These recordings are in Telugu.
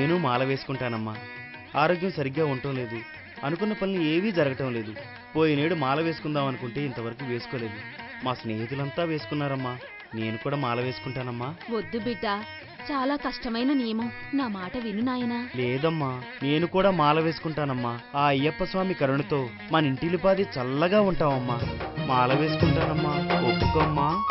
నేను మాల వేసుకుంటానమ్మా. ఆరోగ్యం సరిగ్గా ఉండటం లేదు. అనుకున్న పనులు ఏవీ జరగటం లేదు. పోయినేడు మాల వేసుకుందాం అనుకుంటే ఇంతవరకు వేసుకోలేదు. మా స్నేహితులంతా వేసుకున్నారమ్మా. నేను కూడా మాల వేసుకుంటానమ్మా. వద్దు బిడ్డ. చాలా కష్టమైన నియమం. నా మాట విను నాయనా. లేదమ్మా. నేను కూడా మాల వేసుకుంటానమ్మా. ఆ అయ్యప్ప స్వామి కరుణతో మన ఇంటిలిపాది చల్లగా ఉంటామమ్మా మాల వేసుకుంటానమ్మా. ఒప్పుకోమ్మా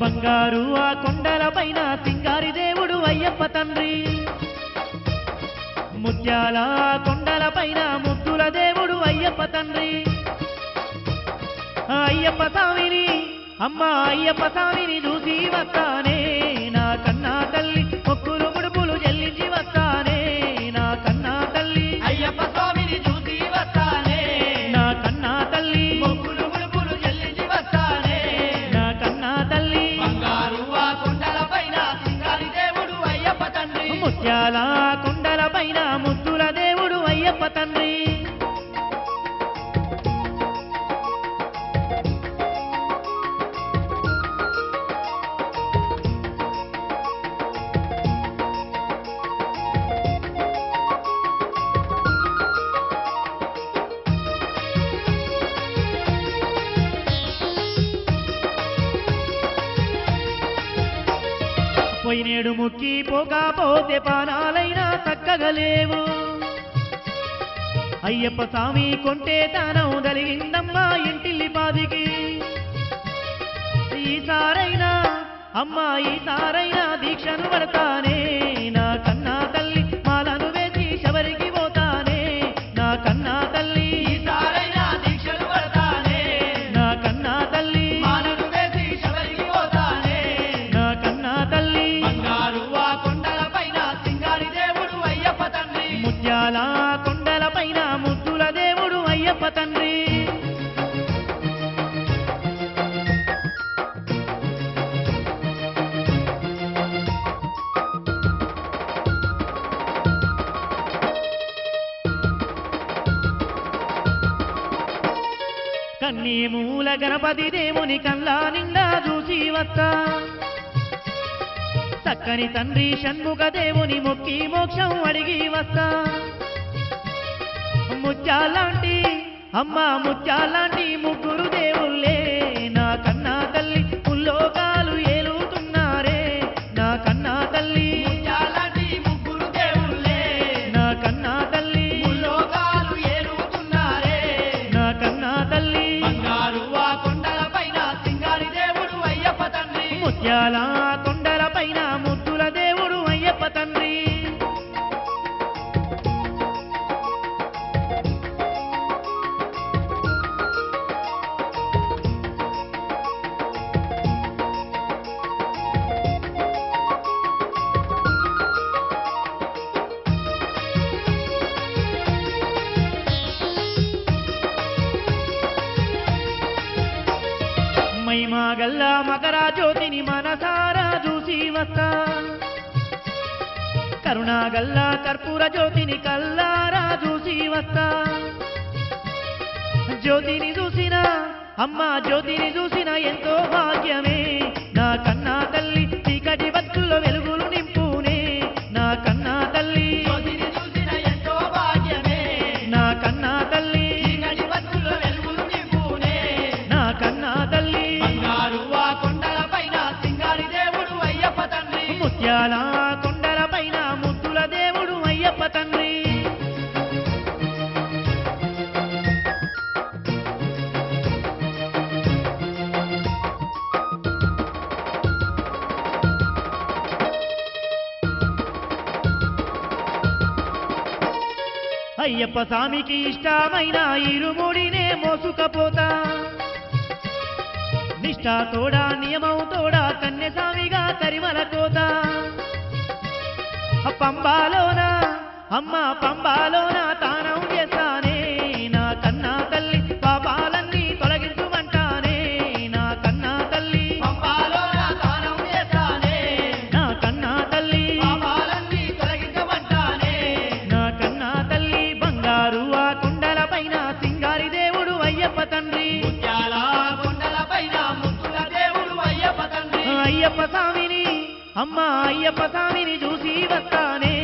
బంగారు ఆ కొండల పైన సింగారి దేవుడు అయ్యప్ప తండ్రి. ముత్యాల కొండలపైన కొండల పైన ముద్దుల దేవుడు అయ్యప్ప తండ్రి. ఆ అయ్యప్ప స్వామిని అమ్మ అయ్యప్ప స్వామిని చూసి వస్తానే నా కన్నా తల్లి పోయినేడు ముక్కి పోకపోతే పానాలైనా చక్కగా లేవు అయ్యప్ప స్వామి కొంటే తానం కలిగిందమ్మా ఇంటిల్లి పాదికి. ఈసారైనా అమ్మా ఈసారైనా దీక్షను పడతానే కన్నీ మూల గణపతి దేవుని కల్లా నిండా చూసి వస్తా. చక్కని తండ్రి షణ్ముఖ దేవుని మొక్కి మోక్షం అడిగి వస్తా. ముత్యాలాంటి అమ్మ ముత్యాలాంటి ముగ్గురు దేవుళ్ళే. తండ్రి ముత్యాల మైమా గల్లా మకర జ్యోతిని మనసారా చూసి వస్తా. కరుణా గల్ల కర్పూర జ్యోతిని కల్లారా చూసి వస్తా. జ్యోతిని చూసిన అమ్మ జ్యోతిని చూసిన ఎంతో భాగ్యమే. నా కన్నా తల్లి చీకటి బతుల్లో వెలుగు అయ్యప్ప స్వామికి ఇష్టమైన ఇరుముడినే మోసుకపోతా. నిష్ఠా తోడా నియమం తోడా కన్నె స్వామిగా తరిమల కోత పంబాలోనా అమ్మ పంబాలోనా అమ్మ అయ్యప్ప స్వామిని చూసి వస్తానే.